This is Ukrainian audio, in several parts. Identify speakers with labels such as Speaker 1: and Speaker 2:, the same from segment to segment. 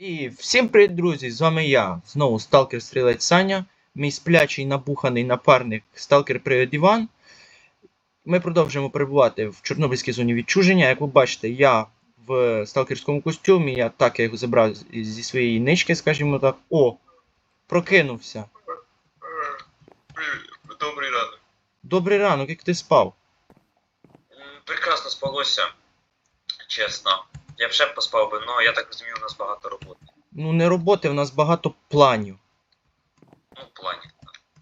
Speaker 1: І всім привіт, друзі! З вами я, знову Сталкер Стрілець Саня, мій сплячий набуханий напарник Сталкер Привід Іван. Ми продовжуємо перебувати в Чорнобильській зоні відчуження. Як ви бачите, я в сталкерському костюмі, я так я його забрав зі своєї нички, скажімо так. О! Прокинувся.
Speaker 2: Добрий ранок.
Speaker 1: Добрий ранок, як ти спав?
Speaker 2: Прекрасно спалося. Чесно. Я б ще б поспав би, але я так розумію, у нас багато роботи.
Speaker 1: Ну, не роботи, в нас багато планів.
Speaker 2: Ну, в плані.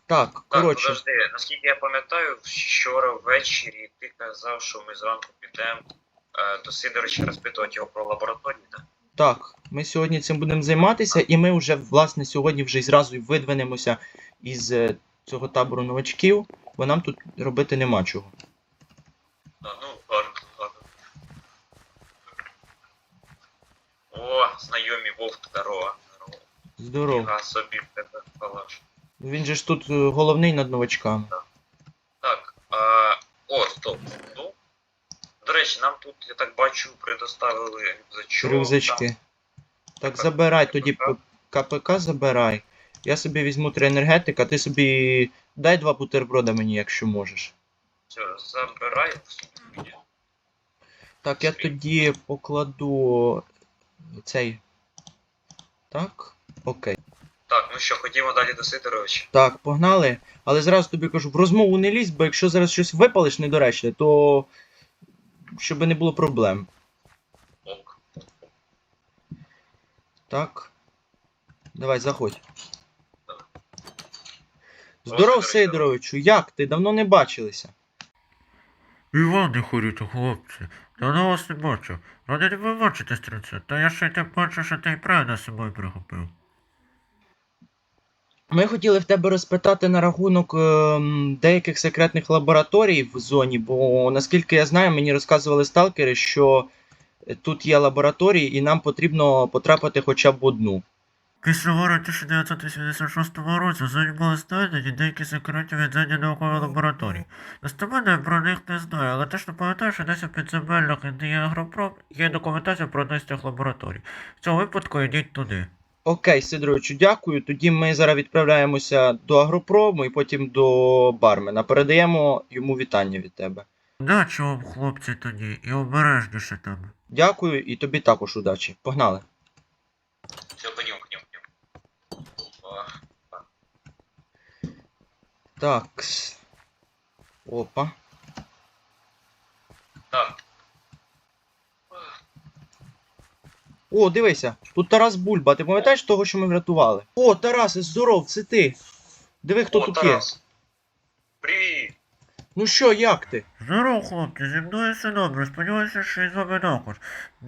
Speaker 1: Так,
Speaker 2: Так,
Speaker 1: коротше.
Speaker 2: подожди, наскільки я пам'ятаю, вчора ввечері ти казав, що ми зранку підемо е, до Сидорича розпитувати його про лабораторію, так?
Speaker 1: Так, ми сьогодні цим будемо займатися, і ми вже, власне, сьогодні вже зразу видвинемося із е, цього табору новачків, бо нам тут робити нема чого.
Speaker 2: Да, ну, гарно, гарно. О, знайомі вовк, здорово. Здорово.
Speaker 1: Здорово.
Speaker 2: Собі калаш.
Speaker 1: Він же ж тут е, головний над новачками.
Speaker 2: Так, а, о, стоп. Ну, до речі, нам тут, я так бачу, предоставили рюкзачок.
Speaker 1: Рюкзачки. Так, забирай тоді П- КПК забирай. Я собі візьму три енергетика, ти собі дай два бутерброда мені, якщо можеш.
Speaker 2: Все, забирай.
Speaker 1: Так, я тоді покладу цей. Так, окей.
Speaker 2: Так, ну що, ходімо далі до Сидоровича.
Speaker 1: Так, погнали. Але зразу тобі кажу, в розмову не лізь, бо якщо зараз щось випалиш недоречне, то щоб не було проблем.
Speaker 2: Ок.
Speaker 1: Так. Давай, заходь.
Speaker 2: Давай.
Speaker 1: Здоров, Сидоровичу, як ти? Давно не бачилися.
Speaker 3: Іван не хоріте, хлопці. Давно вас не бачив. Радий тебе бачити, стрільце. Та я ще й так бачу, що ти і правильно з собою прихопив.
Speaker 1: Ми хотіли в тебе розпитати на рахунок ем, деяких секретних лабораторій в зоні, бо наскільки я знаю, мені розказували сталкери, що тут є лабораторії і нам потрібно потрапити хоча б одну.
Speaker 3: Після гору 1986 році в були знайдені деякі секретні відземні наукові лабораторії. Достеменно про них не знаю, але точно пам'ятаю, що десь у підземеллях і агропром є документація про одну з цих лабораторій. В цьому випадку йдіть туди.
Speaker 1: Окей, Сидоровичу, дякую. Тоді ми зараз відправляємося до агропрому і потім до бармена. Передаємо йому вітання від тебе.
Speaker 3: Удачі вам, хлопці, тоді, і обережніше там.
Speaker 1: Дякую і тобі також удачі. Погнали.
Speaker 2: Все, ходімо, ходімо, ходімо. Опа.
Speaker 1: Так. Опа.
Speaker 2: Так,
Speaker 1: О, дивися, тут Тарас Бульба. Ти пам'ятаєш того, що ми врятували? О, Тарас, здоров, це ти. Диви, хто
Speaker 2: о,
Speaker 1: тут
Speaker 2: Тарас. Привіт.
Speaker 1: Ну що, як ти?
Speaker 3: Здорово, хлопці, зі мною все добре, сподіваюся, що і з вами також.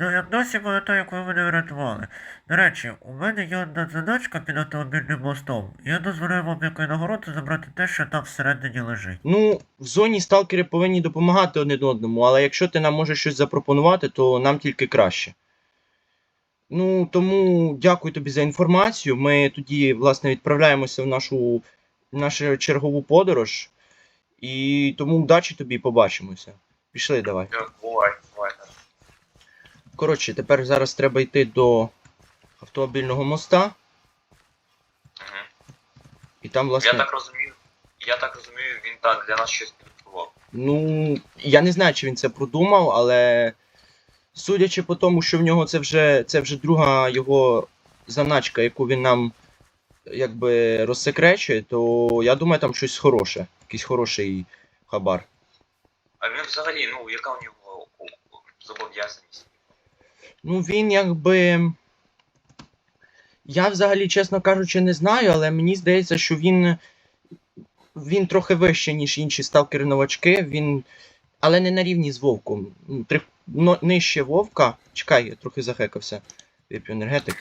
Speaker 3: Ну, я досі пам'ятаю, як ви мене врятували. До речі, у мене є одна задачка під автомобільним мостом. Я дозволяю вам якої нагороди забрати те, що там всередині лежить.
Speaker 1: Ну, в зоні сталкери повинні допомагати один одному, але якщо ти нам можеш щось запропонувати, то нам тільки краще. Ну, тому дякую тобі за інформацію. Ми тоді, власне, відправляємося в нашу, в нашу чергову подорож. І тому удачі тобі побачимося. Пішли давай.
Speaker 2: Бувай, бувай.
Speaker 1: Коротше, тепер зараз треба йти до автомобільного моста,
Speaker 2: Угу.
Speaker 1: і там,
Speaker 2: Я так розумію, я так розумію, він там для нас щось підготував.
Speaker 1: Ну, я не знаю, чи він це продумав, але судячи по тому, що в нього це вже, це вже друга його заначка, яку він нам якби розсекречує, то я думаю, там щось хороше, якийсь хороший хабар.
Speaker 2: А він взагалі, ну, яка у нього зобов'язаність?
Speaker 1: Ну, він якби. Я взагалі, чесно кажучи, не знаю, але мені здається, що він. Він трохи вище, ніж інші сталкери-новачки. Він. Але не на рівні з вовком. Ну, Три... но- Нижче вовка. Чекай, я трохи захекався. Вип'ю енергетик.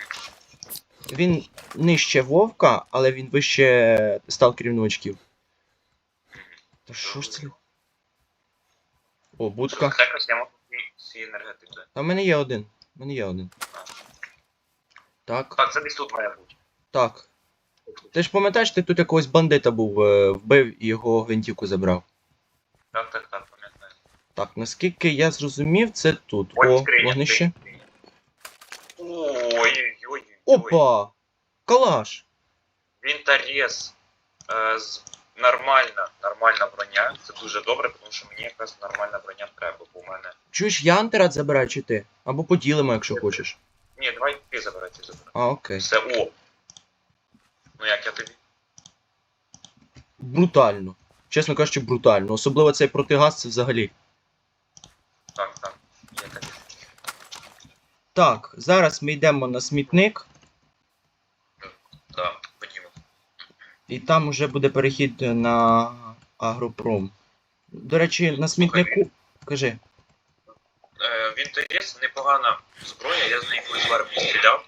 Speaker 1: Він нижче вовка, але він вище сталкерів-новачків. Та що ж це? О, будка.
Speaker 2: Це я можу свій- свій енергетик. взяти.
Speaker 1: А в мене є один. В мене є один. Так.
Speaker 2: Так, це десь тут має бути.
Speaker 1: Так. Ти ж пам'ятаєш, ти тут якогось бандита був, е, вбив і його гвинтівку забрав.
Speaker 2: Так, так, так, пам'ятаю.
Speaker 1: Так, наскільки я зрозумів, це тут.
Speaker 2: Ось
Speaker 1: О,
Speaker 2: скриня,
Speaker 1: вогнище.
Speaker 2: скриня. Ой-ой-ой.
Speaker 1: Опа! Калаш!
Speaker 2: Вінтарєс. Е, з... Нормальна, нормальна броня. Це дуже добре, тому що мені якраз нормальна броня треба, бо у мене.
Speaker 1: Чуєш, я антирад забираю чи ти? Або поділимо, якщо хочеш.
Speaker 2: Ні, давай ти забирай, ти забирай.
Speaker 1: А, окей.
Speaker 2: Все, о. Ну як я тобі?
Speaker 1: Брутально. Чесно кажучи, брутально. Особливо цей протигаз це взагалі.
Speaker 2: Так, так. Є таке.
Speaker 1: Так, зараз ми йдемо на смітник,
Speaker 2: Да, ходімо.
Speaker 1: І там уже буде перехід на Агропром. До речі, на смітнику. Кажи.
Speaker 2: Е, Вінтарєс непогана зброя, я з неї колись в армії стріляв.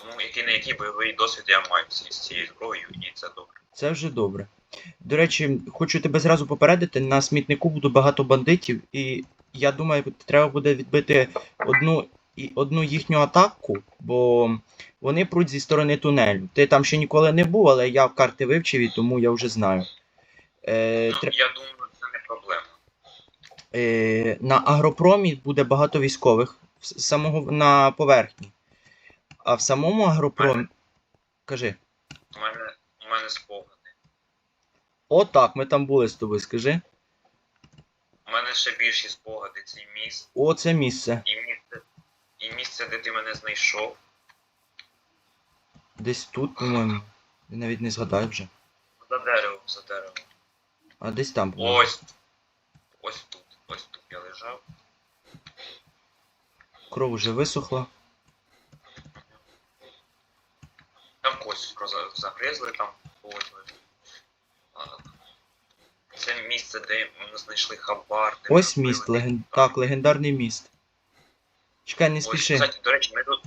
Speaker 2: Тому який на який бойовий досвід я маю з цією зброєю, і це добре.
Speaker 1: Це вже добре. До речі, хочу тебе зразу попередити, на смітнику буде багато бандитів, і я думаю, треба буде відбити одну, і- одну їхню атаку, бо вони пруть зі сторони тунелю. Ти там ще ніколи не був, але я карти вивчив і тому я вже знаю. Е, тре-
Speaker 2: я думаю, це не проблема.
Speaker 1: е, на агропромі буде багато військових самого на поверхні. А в самому агропромі. Кажи.
Speaker 2: У мене, у мене спогади.
Speaker 1: Отак, ми там були з тобою, скажи.
Speaker 2: У мене ще більші спогади, цей міст,
Speaker 1: О, це місце.
Speaker 2: і місце, і місце, де ти мене знайшов.
Speaker 1: Десь тут, по-моєму. Я навіть не згадаю вже.
Speaker 2: За деревом, за деревом.
Speaker 1: А десь там. по-моєму.
Speaker 2: Ось. Ось тут. Ось тут я лежав.
Speaker 1: Кров вже висохла.
Speaker 2: Там роза- загризли, там когось. Це місце, де ми знайшли хабар. де ми
Speaker 1: Ось
Speaker 2: вбили
Speaker 1: міст, леген... так, легендарний міст. Чекай, не
Speaker 2: Ось,
Speaker 1: спіши.
Speaker 2: кстати, до речі, ми тут,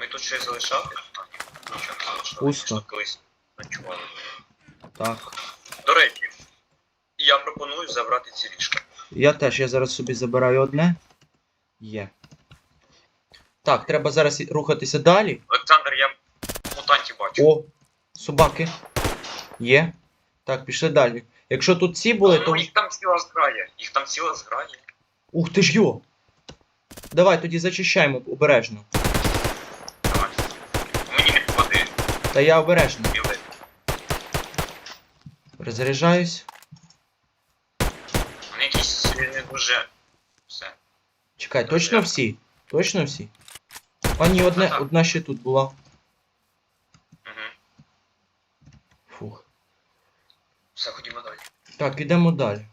Speaker 2: ми тут щось залишали. Нічого не залишали.
Speaker 1: Пусто.
Speaker 2: Колись ночували.
Speaker 1: Так.
Speaker 2: До речі, я пропоную забрати ці ліжка.
Speaker 1: Я теж, я зараз собі забираю одне. Є. Так, треба зараз рухатися далі.
Speaker 2: Олександр, я мутантів бачу.
Speaker 1: О, собаки. Є. Так, пішли далі. Якщо тут ці були, то.
Speaker 2: Ну, їх там ціла зграя. Їх там ціла зграя.
Speaker 1: Ух ти ж йо! Давай тоді зачищаємо обережно.
Speaker 2: Давай. Мені не попади,
Speaker 1: Та я обережно.
Speaker 2: білий.
Speaker 1: Перезаряджаюсь.
Speaker 2: Вони якісь не дуже. Все.
Speaker 1: Чекай, точно всі? Точно всі? А ні, одне,
Speaker 2: Ага.
Speaker 1: одна ще тут була.
Speaker 2: Угу.
Speaker 1: Фух.
Speaker 2: Все, ходімо далі.
Speaker 1: Так, ідемо далі.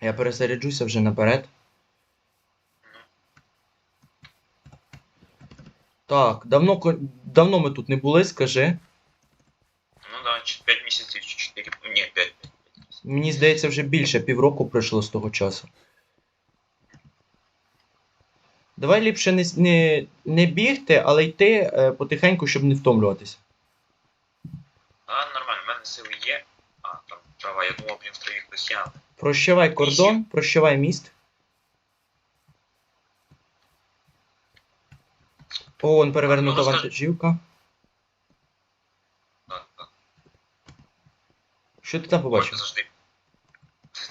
Speaker 1: Я перезаряджуся вже наперед. Так, давно, давно ми тут не були, скажи.
Speaker 2: Ну да, 5 місяців чи 4. Ні, 5.
Speaker 1: Мені здається, вже більше півроку пройшло з того часу. Давай ліпше не, не, не бігти, але йти е, потихеньку, щоб не втомлюватися.
Speaker 2: А, нормально, в мене сили є. А, там трава, я думав, блін, в траві хтось.
Speaker 1: Прощавай кордон, прощавай міст. О, вон перевернута
Speaker 2: Ну,
Speaker 1: вантажівка.
Speaker 2: Так, так.
Speaker 1: Що ти там побачив?
Speaker 2: завжди.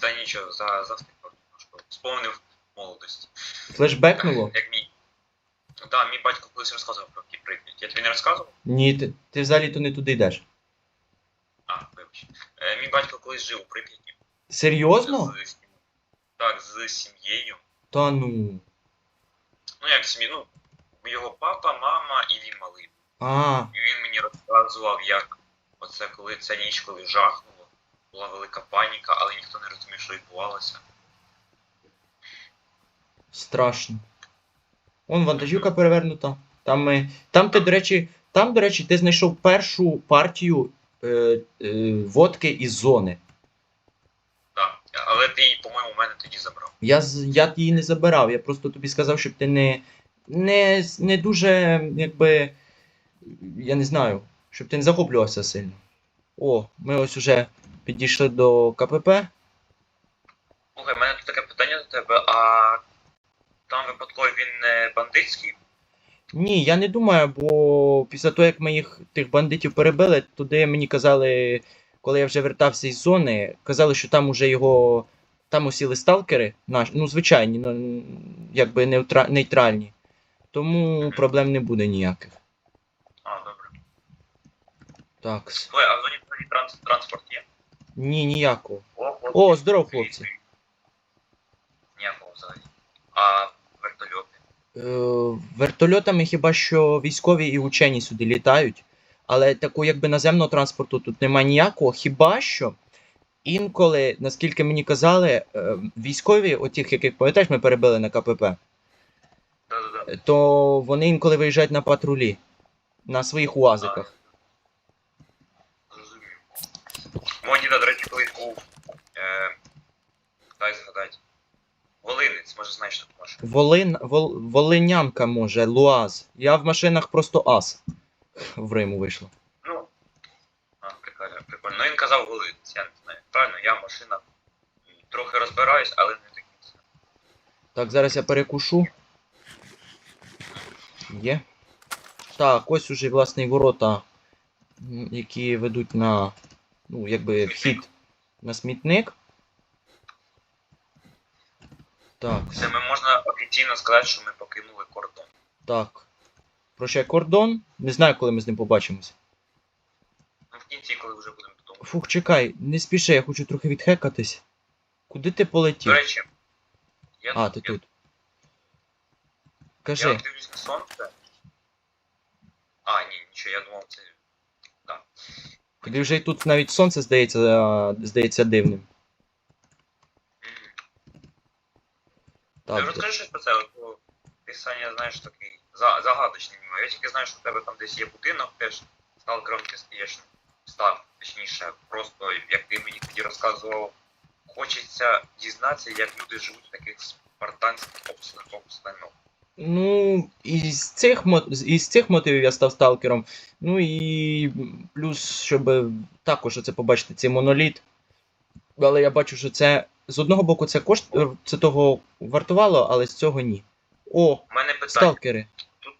Speaker 2: Та нічого, за немножко. Сповнив молодость.
Speaker 1: Флешбекнуло?
Speaker 2: Як мій. Так, да, мій батько колись розказував про ті Прип'ять. Я тобі не розказував?
Speaker 1: Ні, ти, ти взагалі то не туди йдеш.
Speaker 2: А, вибач. Е, мій батько колись жив у Прип'яті.
Speaker 1: Серйозно?
Speaker 2: З, так, з сім'єю.
Speaker 1: Та ну.
Speaker 2: Ну як сім'ї, ну, його папа, мама і він малий.
Speaker 1: А,
Speaker 2: І він мені розказував, як оце коли ця ніч, коли жахнуло, була велика паніка, але ніхто не розумів, що відбувалося.
Speaker 1: страшно. Вон вантажівка перевернута. Там ми. Там ти, до речі, там, до речі, ти знайшов першу партію е, е, водки із зони.
Speaker 2: Так. Але ти її, по-моєму, у мене тоді забрав.
Speaker 1: Я, з- я її не забирав, я просто тобі сказав, щоб ти не, не, не дуже, якби, я не знаю, щоб ти не захоплювався сильно. О, ми ось уже підійшли до КПП.
Speaker 2: Слухай, в мене тут таке питання до тебе, а там випадково він не бандитський?
Speaker 1: Ні, я не думаю, бо після того, як ми їх тих бандитів перебили, туди мені казали, коли я вже вертався із зони, казали, що там уже його. Там усіли сталкери, наш, ну звичайні, ну, якби неутра, нейтральні. Тому проблем не буде ніяких. А, добре. Так.
Speaker 2: Слухай, а в зоні взагалі транс, транспорт є?
Speaker 1: Ні, ніякого.
Speaker 2: О, хлопці.
Speaker 1: О, здоров, хлопці.
Speaker 2: Ніякого взагалі. А вертольоти?
Speaker 1: Е, вертольотами хіба що військові і учені сюди літають, але такого якби наземного транспорту тут немає ніякого. Хіба що інколи, наскільки мені казали, е, військові, отіх, яких пам'ятаєш, ми перебили на КПП. То вони інколи виїжджають на патрулі на своїх уазиках.
Speaker 2: Зрозумів. Мой діда, до речі, колись був. Е, дай згадати. Волинець, може знаєш таку машину.
Speaker 1: Волин, вол, волинянка може, Луаз. Я в машинах просто ас. В Риму вийшло.
Speaker 2: Ну. А, прикольно, прикольно. Ну він казав волинець, я не знаю. Правильно, я в машинах трохи розбираюсь, але не до кінця.
Speaker 1: Так, зараз я перекушу. Є. Так, ось уже власне і ворота, які ведуть на. Ну, якби вхід на смітник. Так,
Speaker 2: Це ми можна офіційно сказати, що ми покинули кордон.
Speaker 1: так. Прощай кордон. Не знаю, коли ми з ним побачимось.
Speaker 2: Ну, в кінці, коли вже будемо додому.
Speaker 1: Фух, чекай, не спіши, я хочу трохи відхекатись. Куди ти полетів?
Speaker 2: До речі, я,
Speaker 1: А, ти
Speaker 2: я,
Speaker 1: тут.
Speaker 2: Я
Speaker 1: Кажи.
Speaker 2: дивлюсь на сонце. А, ні, нічого, я думав, це. Так.
Speaker 1: Тобі вже і тут навіть сонце здається, а, здається дивним. Так,
Speaker 2: Ти розкажи щось про це, от, бо ти Саня, знаєш, такий за, загадочний ніби. Я тільки знаю, що в тебе там десь є будинок, теж сталкером ти стаєш, став, точніше, просто як ти мені тоді розказував, хочеться дізнатися, як люди живуть в таких спартанських обста- обстановках.
Speaker 1: Ну, із цих, із цих мотивів я став сталкером. Ну і плюс, щоб також це побачити цей моноліт. Але я бачу, що це з одного боку це кошт це того вартувало, але з цього ні. О,
Speaker 2: У мене питання,
Speaker 1: сталкери.
Speaker 2: тут,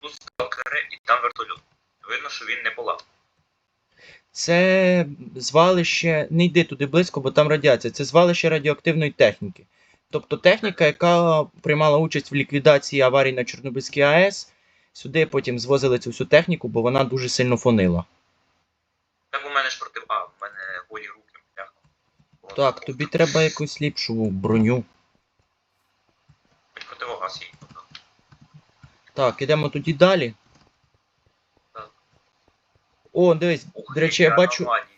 Speaker 2: тут сталкери і там вертольот. Видно, що він не була.
Speaker 1: Це звалище. Не йди туди близько, бо там радіація. Це звалище радіоактивної техніки. Тобто техніка, яка приймала участь в ліквідації аварій на Чорнобильській АЕС, сюди потім звозили цю всю техніку, бо вона дуже сильно фонила.
Speaker 2: Так у мене ж проти. А, в мене голі руки, м'яко.
Speaker 1: Так, тобі треба якусь ліпшу броню.
Speaker 2: Противогаз їй.
Speaker 1: Так, ідемо тоді далі.
Speaker 2: Так.
Speaker 1: О, дивись,
Speaker 2: Ух,
Speaker 1: до речі, я бачу.
Speaker 2: аномалії.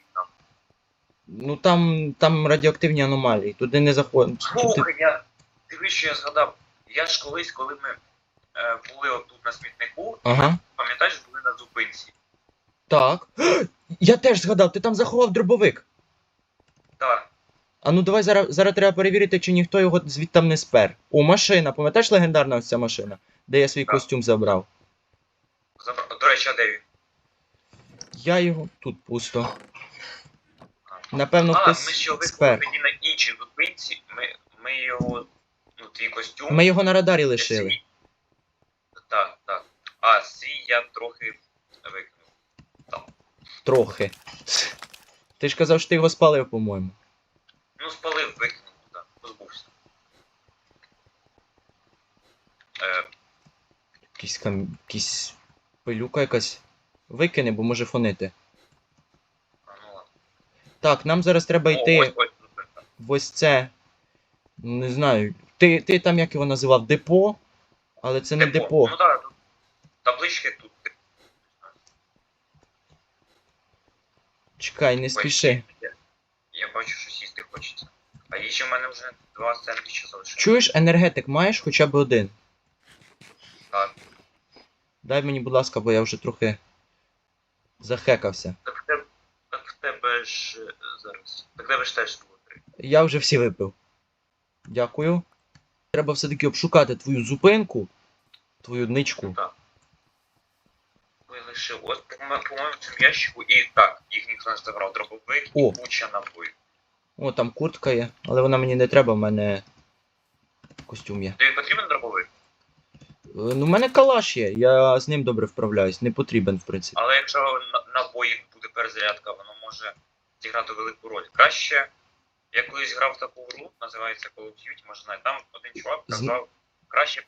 Speaker 1: Ну там, там радіоактивні аномалії, туди не заходить.
Speaker 2: Слухай, я дивись, що я згадав. Я ж колись, коли ми е, були отут на смітнику,
Speaker 1: Ага.
Speaker 2: пам'ятаєш, були на зупинці.
Speaker 1: Так. Я теж згадав, ти там заховав дробовик.
Speaker 2: Так,
Speaker 1: А ну давай зараз, зараз треба перевірити, чи ніхто його звідтам не спер. О, машина, пам'ятаєш легендарна ось ця машина, де я свій
Speaker 2: Так.
Speaker 1: костюм забрав?
Speaker 2: забра... до речі, а де він?
Speaker 1: Я його тут пусто. Напевно,
Speaker 2: а, ми ще його
Speaker 1: спер.
Speaker 2: тоді на іншій зупинці, ми, ми його, ну, твій костюм.
Speaker 1: Ми його на радарі лишили.
Speaker 2: Так, так. А свій я трохи викинув.
Speaker 1: Трохи. Ти ж казав, що ти його спалив, по-моєму.
Speaker 2: Ну, спалив, викинув, так, позбувся. Е,
Speaker 1: Якийсь кам... якийсь пилюка якась. Викине, бо може фонити. Так, нам зараз треба
Speaker 2: О,
Speaker 1: йти
Speaker 2: ось, ось,
Speaker 1: в ось це. Не знаю. Ти, ти там як його називав? Депо? Але це не депо.
Speaker 2: Ну так, тут таблички тут.
Speaker 1: Чекай, не спіши.
Speaker 2: Я, я бачу, що сісти хочеться. А є ще в мене вже два сендвічі залишилось.
Speaker 1: Чуєш, енергетик маєш хоча б один?
Speaker 2: Так.
Speaker 1: Дай мені, будь ласка, бо я вже трохи захекався.
Speaker 2: Так тебе, ж зараз. Так тебе ж теж було три.
Speaker 1: Я вже всі випив. Дякую. Треба все-таки обшукати твою зупинку, твою ничку.
Speaker 2: Так. Ви лишив. От, по-моєму, в цьому ящику і так, їх ніхто не забрав. Дробовик
Speaker 1: О.
Speaker 2: і куча набоїв.
Speaker 1: О, там куртка є, але вона мені не треба, в мене костюм є.
Speaker 2: Тобі потрібен дробовик?
Speaker 1: Е, Ну, в мене калаш є, я з ним добре вправляюсь, не потрібен, в принципі.
Speaker 2: Але якщо на- набоїв буде перезарядка, воно може зіграти велику роль. Краще, я колись грав в таку гру, називається Call of Duty, може знати, там один чувак казав, краще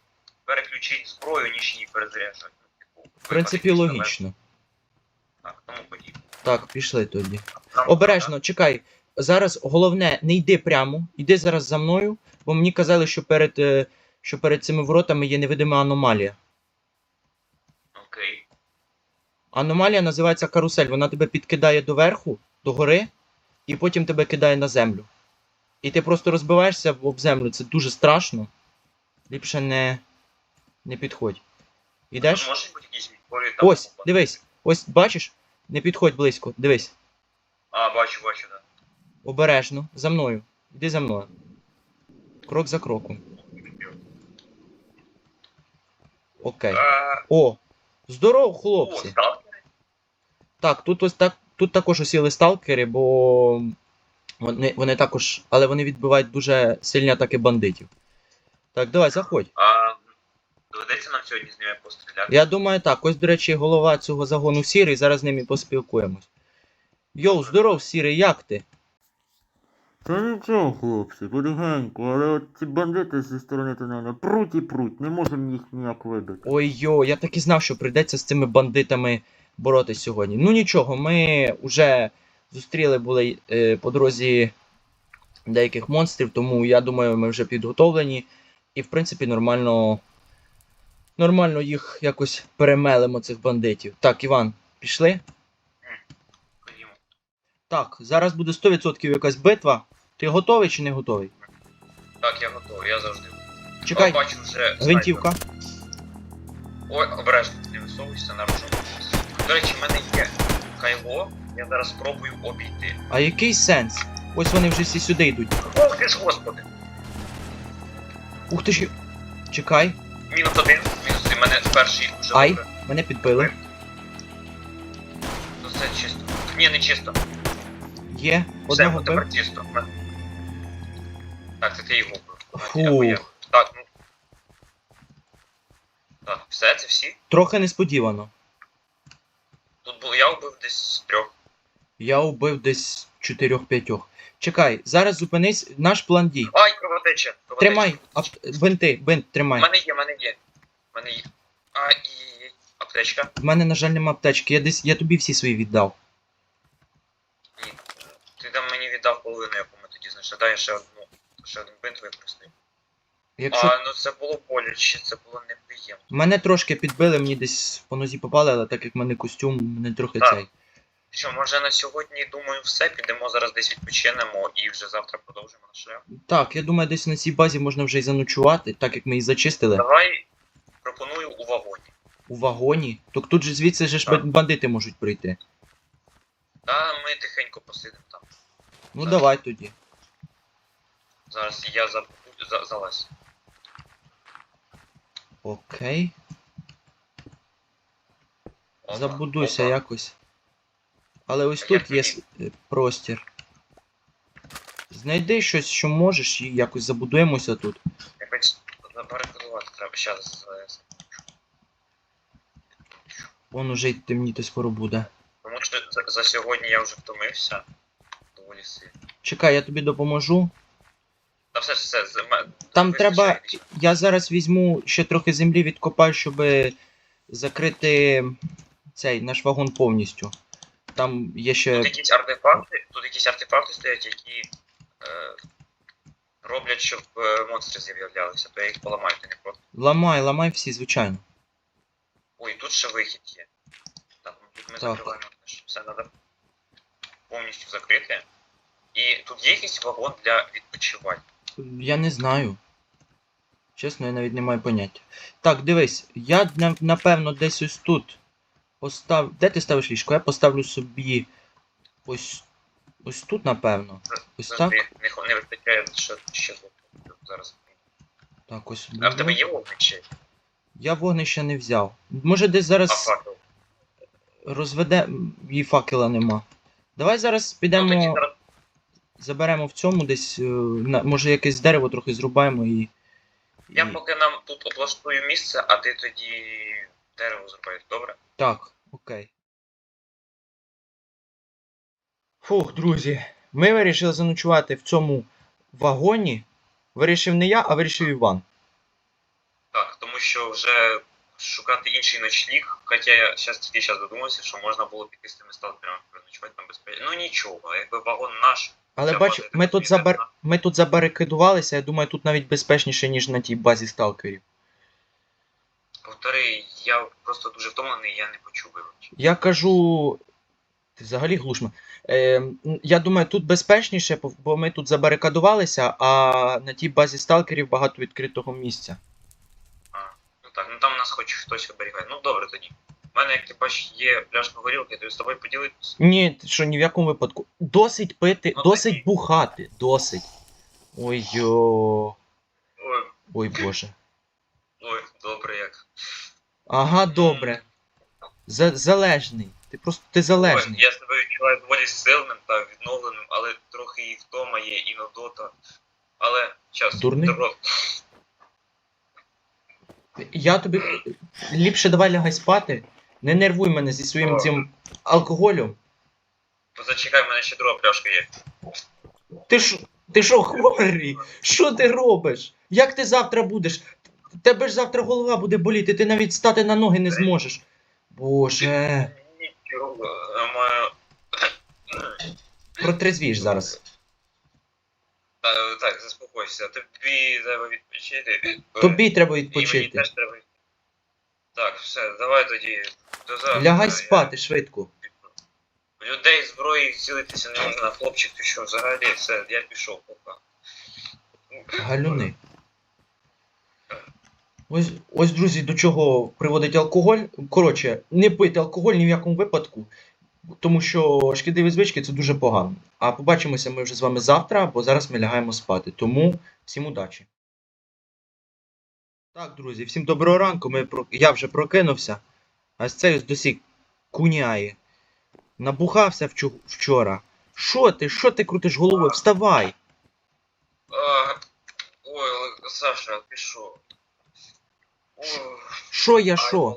Speaker 2: переключити зброю, ніж її перезаряджати. Ну, типу,
Speaker 1: В принципі, логічно.
Speaker 2: Так, тому подібне.
Speaker 1: Так, пішли тоді.
Speaker 2: Там-
Speaker 1: Обережно, чекай. Зараз головне, не йди прямо, йди зараз за мною, бо мені казали, що перед, е, що перед цими воротами є невидима аномалія.
Speaker 2: Окей.
Speaker 1: Аномалія називається карусель. Вона тебе підкидає доверху, до гори, і потім тебе кидає на землю. І ти просто розбиваєшся об землю. Це дуже страшно. Ліпше не, не підходь. Ідеш?
Speaker 2: Може бути якісь відбори там.
Speaker 1: Ось, дивись. Ось бачиш? Не підходь близько. Дивись.
Speaker 2: А, бачу, бачу, да.
Speaker 1: Обережно. За мною. Іди за мною. Крок за кроком. Окей.
Speaker 2: Е,
Speaker 1: О! Здорово, хлопці! Так, тут ось так. Тут також осіли сталкери, бо вони, вони також. Але вони відбивають дуже сильні атаки бандитів. Так, давай, заходь.
Speaker 2: А, доведеться нам сьогодні з ними постріляти.
Speaker 1: Я думаю, так, ось, до речі, голова цього загону сірий, зараз з ними поспілкуємось. Йоу, здоров, сірий, як ти?
Speaker 3: Та нічого, хлопці, потихеньку, але ці бандити зі сторони тунелю пруть і пруть, не можемо їх ніяк вибити.
Speaker 1: Ой йо, я так і знав, що прийдеться з цими бандитами боротись сьогодні. Ну нічого, ми вже зустріли були е, по дорозі деяких монстрів, тому я думаю, ми вже підготовлені. І в принципі нормально. Нормально їх якось перемелимо, цих бандитів. Так, Іван, пішли? Так, зараз буде 100% якась битва. Ти готовий чи не готовий?
Speaker 2: Так, я готовий, я завжди.
Speaker 1: Чекай,
Speaker 2: бачу вже
Speaker 1: гвинтівка.
Speaker 2: Ой, обережно, не висовуйся на рожон. До речі, в мене є кайло, я зараз спробую обійти.
Speaker 1: А який сенс? Ось вони вже всі сюди йдуть.
Speaker 2: Ох ти ж господи!
Speaker 1: Ух ти ж. Чекай,
Speaker 2: Мінус один, мінус один, мене перший вже
Speaker 1: Ай.
Speaker 2: добре.
Speaker 1: мене підбили.
Speaker 2: Ну це чисто. Ні, не чисто.
Speaker 1: Є,
Speaker 2: Все,
Speaker 1: одного
Speaker 2: тепер чисто. Мен- Так, це ти його вбив. Або Так, ну. Так, все, це всі.
Speaker 1: трохи несподівано.
Speaker 2: Тут був я вбив десь трьох.
Speaker 1: Я убив десь 4-5. Чекай, зараз зупинись, наш план дій.
Speaker 2: Ай, кровотеча! кровотеча.
Speaker 1: Тримай, ап- бинти, бинт,
Speaker 2: У
Speaker 1: тримай.
Speaker 2: мене є, в мене є. В мене є. А, і, і аптечка.
Speaker 1: В мене, на жаль, нема аптечки, я десь. Я тобі всі свої віддав.
Speaker 2: Там мені віддав половину, яку ми тоді знайшли. Дай я ще одну. Ще один бинт використаю.
Speaker 1: Якщо.
Speaker 2: А, ну це було боляче, це було неприємно.
Speaker 1: Мене трошки підбили, мені десь по нозі попали, але так як в мене костюм, мене трохи
Speaker 2: Так.
Speaker 1: цей.
Speaker 2: Що, може на сьогодні, думаю, все. Підемо зараз десь відпочинемо і вже завтра продовжимо наш шлях.
Speaker 1: Так, я думаю, десь на цій базі можна вже й заночувати, так як ми її зачистили.
Speaker 2: Давай пропоную у вагоні.
Speaker 1: У вагоні. Так тут же звідси же ж бандити можуть прийти.
Speaker 2: Та ми тихенько посидимо.
Speaker 1: Ну
Speaker 2: Так.
Speaker 1: давай тоді.
Speaker 2: Зараз я забуду за, залазь.
Speaker 1: Окей.
Speaker 2: Опа,
Speaker 1: Забудуйся
Speaker 2: опа.
Speaker 1: якось. Але ось
Speaker 2: А
Speaker 1: тут є с- е, простір. Знайди щось, що можеш, і якось забудуємося тут.
Speaker 2: Якось забарикадувати треба. Щас залез.
Speaker 1: Вон уже й темніти скоро буде.
Speaker 2: Тому що за, за сьогодні я вже втомився. Доволі.
Speaker 1: Чекай, я тобі допоможу.
Speaker 2: Та все, все, з- ме-
Speaker 1: Там треба. Я зараз візьму ще трохи землі відкопаю, щоб закрити цей наш вагон повністю. Там є ще.
Speaker 2: Тут якісь артефакти, тут якісь артефакти стоять, які е, роблять, щоб е, монстри з'являлися, то я їх поламаю, ти не проти.
Speaker 1: Ламай, ламай всі, звичайно.
Speaker 2: Ой, тут ще вихід є. Так, тут ми
Speaker 1: Так.
Speaker 2: закриваємо. Все треба повністю закрити. І тут є якийсь вагон для відпочивання.
Speaker 1: Я не знаю. Чесно, я навіть не маю поняття. Так, дивись, я напевно десь ось тут постав. Де ти ставиш ліжко? Я поставлю собі ось. Ось тут, напевно. Ось так.
Speaker 2: Не, не вистачає ще, ще. Зараз.
Speaker 1: Так, ось.
Speaker 2: А в тебе є вогнище?
Speaker 1: Я вогнище не взяв. Може десь зараз.
Speaker 2: А факел?
Speaker 1: розведе. Її факела нема. Давай зараз
Speaker 2: Ну,
Speaker 1: підемо,
Speaker 2: зараз
Speaker 1: заберемо в цьому десь. е, Може якесь дерево трохи зрубаємо і.
Speaker 2: Я
Speaker 1: і-
Speaker 2: поки нам тут облаштую місце, а ти тоді дерево зробиш, добре?
Speaker 1: Так, окей. Фух, друзі. Ми вирішили заночувати в цьому вагоні. Вирішив не я, а вирішив Іван.
Speaker 2: Так, тому що вже шукати інший ночліг, хоча я зараз тільки зараз додумався, що можна було піти з тими сталкерами переночувати там безпечно. Ну нічого, якби вагон наш.
Speaker 1: Але бач, ми тут, забар... ми тут забарикадувалися, я думаю, тут навіть безпечніше, ніж на тій базі сталкерів.
Speaker 2: Повтори, я просто дуже втомлений, я не почув вибач.
Speaker 1: Я кажу. Ти взагалі глушма. Е, я думаю, тут безпечніше, бо- бо ми тут забарикадувалися, а на тій базі сталкерів багато відкритого місця.
Speaker 2: А, ну так, ну там нас хоч хтось оберігає. Ну добре тоді. У мене, як ти бачиш, є пляшка горілки, я тобі з тобою поділитися.
Speaker 1: Ні, що ні в якому випадку. Досить пити,
Speaker 2: Ну,
Speaker 1: досить
Speaker 2: тоді.
Speaker 1: бухати, досить. Ой йо.
Speaker 2: Ой,
Speaker 1: Ой боже.
Speaker 2: ой, добре як.
Speaker 1: Ага, добре. За- залежний. Ти просто ти
Speaker 2: Ой,
Speaker 1: залежний.
Speaker 2: я себе відчуваю доволі сильним та відновленим, але трохи і втома є, і нудота. Але час.
Speaker 1: Дурний?
Speaker 2: дорог-
Speaker 1: Я тобі. Ліпше давай лягай спати. Не нервуй мене зі своїм
Speaker 2: О.
Speaker 1: цим алкоголем.
Speaker 2: Зачекай, в мене ще друга пляшка є.
Speaker 1: Ти що, ти що, хворий? Що ти робиш? Як ти завтра будеш? Тебе ж завтра голова буде боліти, ти навіть стати на ноги не зможеш. Боже,
Speaker 2: е,
Speaker 1: протрезвієш зараз.
Speaker 2: Та, Так, заспокойся. Тобі треба відпочити.
Speaker 1: Тобі треба
Speaker 2: І мені
Speaker 1: відпочити.
Speaker 2: теж треба. Так, все, давай тоді. До завтра.
Speaker 1: Лягай
Speaker 2: Я-
Speaker 1: спати швидко.
Speaker 2: Людей зброї цілитися не можна, хлопчик, ти що, взагалі, все, я пішов поки.
Speaker 1: Галюни. Ось, ось, друзі, до чого приводить алкоголь. Коротше, не пийте алкоголь ні в якому випадку, тому що шкідливі звички це дуже погано. А побачимося ми вже з вами завтра, бо зараз ми лягаємо спати. Тому всім удачі. Так, друзі, всім доброго ранку. Ми про... Я вже прокинувся. А з цей досі куняє. Набухався вчу... вчора. Що ти? Що ти крутиш головою? Вставай!
Speaker 2: А, ой, Саша, ти що?
Speaker 1: Що я що?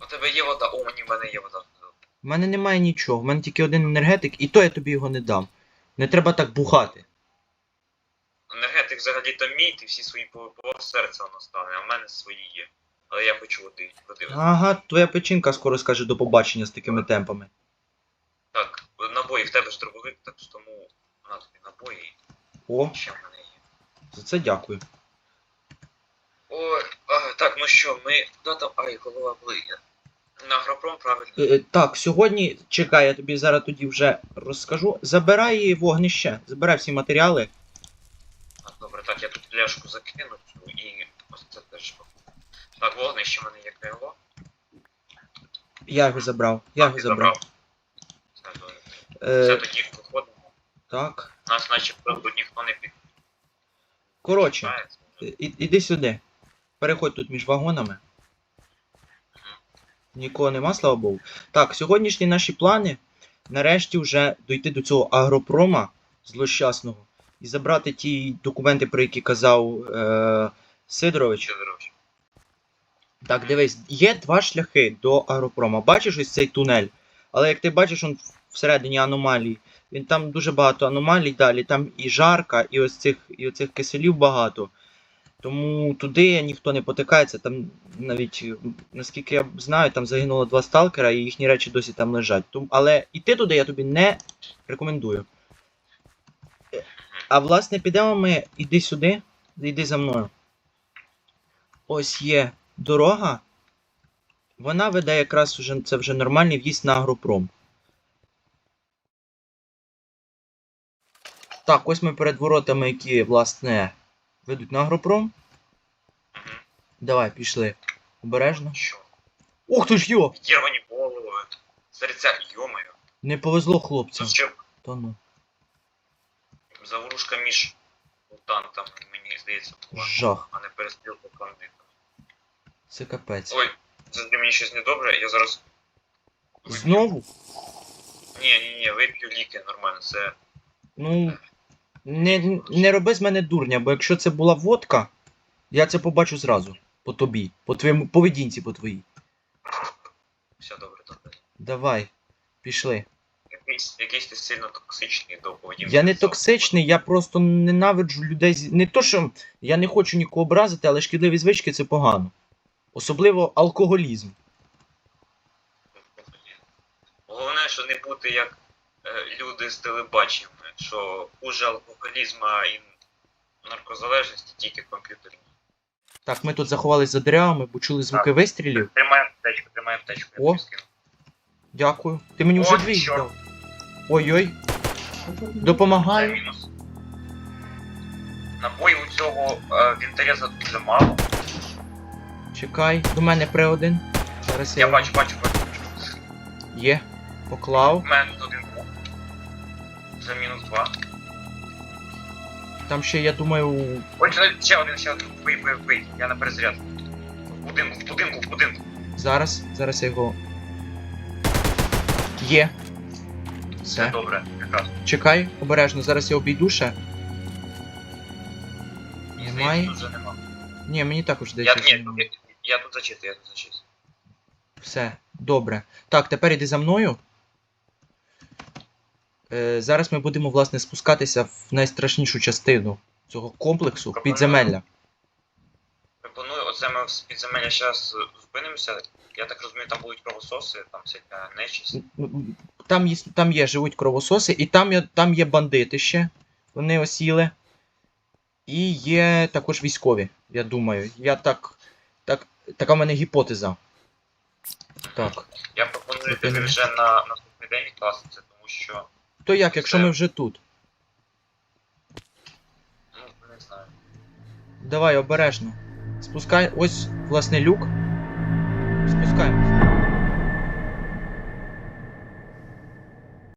Speaker 2: У тебе є вода? О, мені в мене є вода.
Speaker 1: У мене немає нічого, в мене тільки один енергетик, і то я тобі його не дам. Не треба так бухати.
Speaker 2: Енергетик взагалі то мій, ти всі свої по, серця воно стане, а в мене свої є. Але я хочу води. води.
Speaker 1: Ага, твоя печінка скоро скаже до побачення з такими темпами.
Speaker 2: Так, набої, в тебе ж дробовик, так що тому на тобі набої,
Speaker 1: О,
Speaker 2: ще в мене є.
Speaker 1: за це дякую.
Speaker 2: Ой, а, так, ну що, ми. Куди там. Ай, голова болить. На агропром, правильно?
Speaker 1: Е, е, так, сьогодні, чекай, я тобі зараз тоді вже розкажу. Забирай вогнище, забирай всі матеріали.
Speaker 2: А, добре, так, я тут пляшку закину цю і це теж. Так, вогнище в мене є крило.
Speaker 1: Я його забрав. Я його забрав.
Speaker 2: Все, добре. Все,
Speaker 1: Е,
Speaker 2: тоді виходимо.
Speaker 1: так.
Speaker 2: Нас начебто ніхто не
Speaker 1: Коротше,
Speaker 2: підписається.
Speaker 1: е, і- іди сюди. Переходь тут між вагонами. Нікого нема, слава Богу. Так, сьогоднішні наші плани нарешті вже дойти до цього агропрома злощасного і забрати ті документи, про які казав е, Сидорович. Так, дивись, є два шляхи до агропрома. Бачиш ось цей тунель, але як ти бачиш, он всередині аномалії. Він там дуже багато аномалій далі, там і жарка, і ось цих, і оцих киселів багато. Тому туди ніхто не потикається. Там навіть, наскільки я знаю, там загинуло два сталкера, і їхні речі досі там лежать. Тому, але йти туди я тобі не рекомендую. А власне, підемо ми, іди сюди, йди за мною. Ось є дорога. Вона веде якраз вже, це вже нормальний в'їзд на агропром. Так, ось ми перед воротами, які, власне, ведуть на агропром. Давай, пішли. Обережно. Ух ти ж йо!
Speaker 2: Єрвані голови. Серця, йомою.
Speaker 1: Не повезло хлопцям. Та ну.
Speaker 2: Заворушка між мутантами, мені здається, була,
Speaker 1: Жах.
Speaker 2: а не перестрілка бандитів.
Speaker 1: Це капець.
Speaker 2: Ой, завжди мені щось недобре, я зараз.
Speaker 1: Знову?
Speaker 2: Ні, ні, ні, вип'ю ліки, нормально, це.
Speaker 1: Ну. Не, не роби з мене дурня, бо якщо це була водка, я це побачу зразу. По тобі. По твоєму поведінці по твоїй.
Speaker 2: Все добре, добре.
Speaker 1: Давай, пішли.
Speaker 2: Якийсь, якийсь ти сильно токсичний до поведінки.
Speaker 1: Я не токсичний, я просто ненавиджу людей. з- Не то, що я не хочу нікого образити, але шкідливі звички це погано. Особливо алкоголізм.
Speaker 2: Головне, що не бути як е, люди з телебаченнями, що хуже алкоголізма і наркозалежності тільки комп'ютерні.
Speaker 1: Так, ми тут заховались за деревами, бо чули звуки вистрілів.
Speaker 2: Тримаємо аптечку, тримаємо аптечку, я
Speaker 1: О. Дякую. Ти мені вже дві
Speaker 2: чорт.
Speaker 1: дав. Ой-ой. Допомагаю.
Speaker 2: Набоїв у цього е, вінтереза дуже мало.
Speaker 1: Чекай, до мене при один. Зараз я.
Speaker 2: Я бачу, бачу, бачу.
Speaker 1: Є. Поклав.
Speaker 2: У мене тут один був. Вже мінус два.
Speaker 1: Там ще, я думаю,
Speaker 2: Ось е, ще один, ще один. Вбий, вбий, вбий. Я на перезаряд. В будинку, в будинку, в будинку.
Speaker 1: зараз. Зараз я його. Є.
Speaker 2: Все добре, якраз.
Speaker 1: Чекай, обережно, зараз я обійду ще.
Speaker 2: Мені
Speaker 1: Немає.
Speaker 2: тут вже нема.
Speaker 1: Ні, мені також
Speaker 2: Я,
Speaker 1: здається. що
Speaker 2: ні, я, я тут зачитую, я тут зачитую.
Speaker 1: Все, добре. Так, тепер іди за мною. Е, зараз ми будемо, власне, спускатися в найстрашнішу частину цього комплексу
Speaker 2: Пропоную.
Speaker 1: підземелля.
Speaker 2: Пропоную, оце ми в підземелля зараз зупинимося. Я так розумію, там будуть кровососи, там всяка нечисть.
Speaker 1: М, Там є, там є живуть кровососи, і там є, там є бандити ще. Вони осіли. І є також військові, я думаю. Я так. так така в мене гіпотеза. Так.
Speaker 2: Я пропоную тобі вже на наступний день відкластися, тому що,
Speaker 1: То як, якщо ми вже тут?
Speaker 2: ну, не знаю.
Speaker 1: Давай обережно. Спускай. Ось, власне, люк. Спускаємось.